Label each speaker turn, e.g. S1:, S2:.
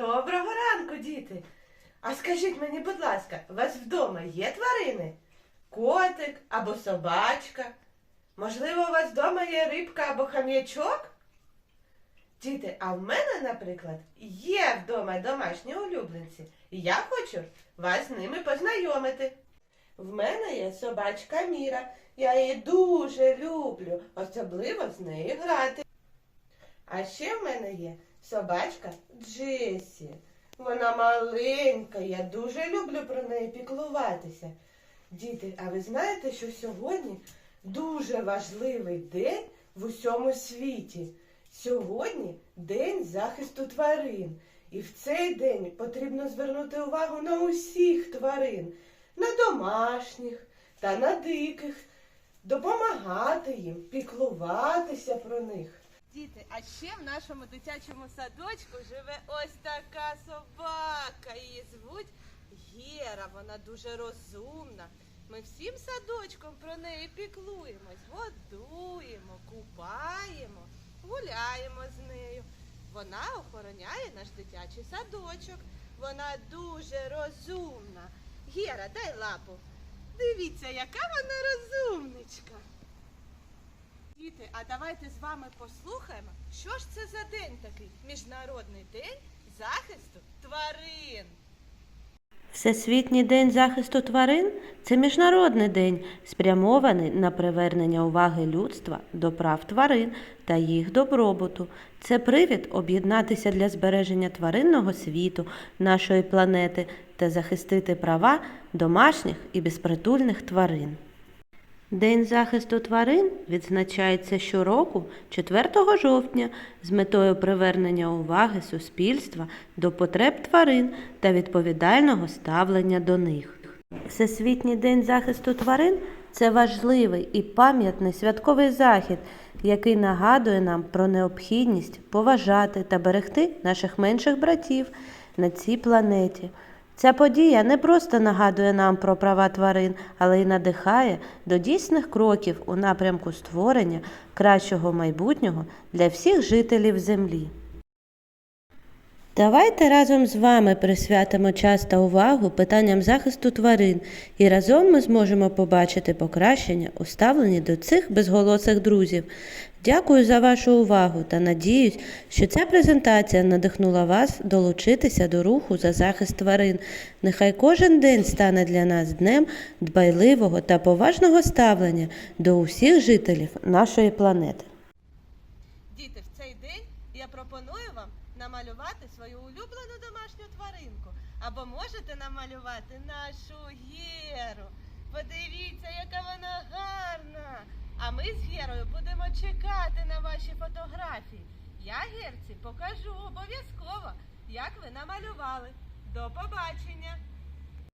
S1: Доброго ранку, діти. А скажіть мені, будь ласка, у вас вдома є тварини? Котик або собачка? Можливо, у вас вдома є рибка або хам'ячок? Діти, а в мене, наприклад, є вдома домашні улюбленці, і я хочу вас з ними познайомити. В мене є собачка Міра. Я її дуже люблю, особливо з нею грати. А ще в мене є собачка Джесі. Вона маленька, я дуже люблю про неї піклуватися. Діти, а ви знаєте, що сьогодні дуже важливий день в усьому світі? Сьогодні день захисту тварин. І в цей день потрібно звернути увагу на усіх тварин, на домашніх та на диких, допомагати їм, піклуватися про них.
S2: Діти, а ще в нашому дитячому садочку живе ось така собака. Її звуть Гера. Вона дуже розумна. Ми всім садочком про неї піклуємось, годуємо, купаємо, гуляємо з нею. Вона охороняє наш дитячий садочок. Вона дуже розумна. Гера, дай лапу. Дивіться, яка вона розумничка. Діти, а давайте з вами послухаємо, що ж це за день такий Міжнародний день захисту тварин.
S3: Всесвітній день захисту тварин це міжнародний день, спрямований на привернення уваги людства до прав тварин та їх добробуту. Це привід об'єднатися для збереження тваринного світу, нашої планети та захистити права домашніх і безпритульних тварин. День захисту тварин відзначається щороку 4 жовтня з метою привернення уваги суспільства до потреб тварин та відповідального ставлення до них. Всесвітній день захисту тварин це важливий і пам'ятний святковий захід, який нагадує нам про необхідність поважати та берегти наших менших братів на цій планеті. Ця подія не просто нагадує нам про права тварин, але й надихає до дійсних кроків у напрямку створення кращого майбутнього для всіх жителів Землі. Давайте разом з вами присвятимо час та увагу питанням захисту тварин, і разом ми зможемо побачити покращення у ставленні до цих безголосих друзів. Дякую за вашу увагу та надіюсь, що ця презентація надихнула вас долучитися до руху за захист тварин. Нехай кожен день стане для нас днем дбайливого та поважного ставлення до усіх жителів нашої планети.
S2: Діти, в цей день я пропоную вам намалювати свою улюблену домашню тваринку. Або можете намалювати нашу Геру. Подивіться, яка вона гарна. А ми з Герою будемо чекати на ваші фотографії. Я Герці покажу обов'язково, як ви намалювали. До побачення!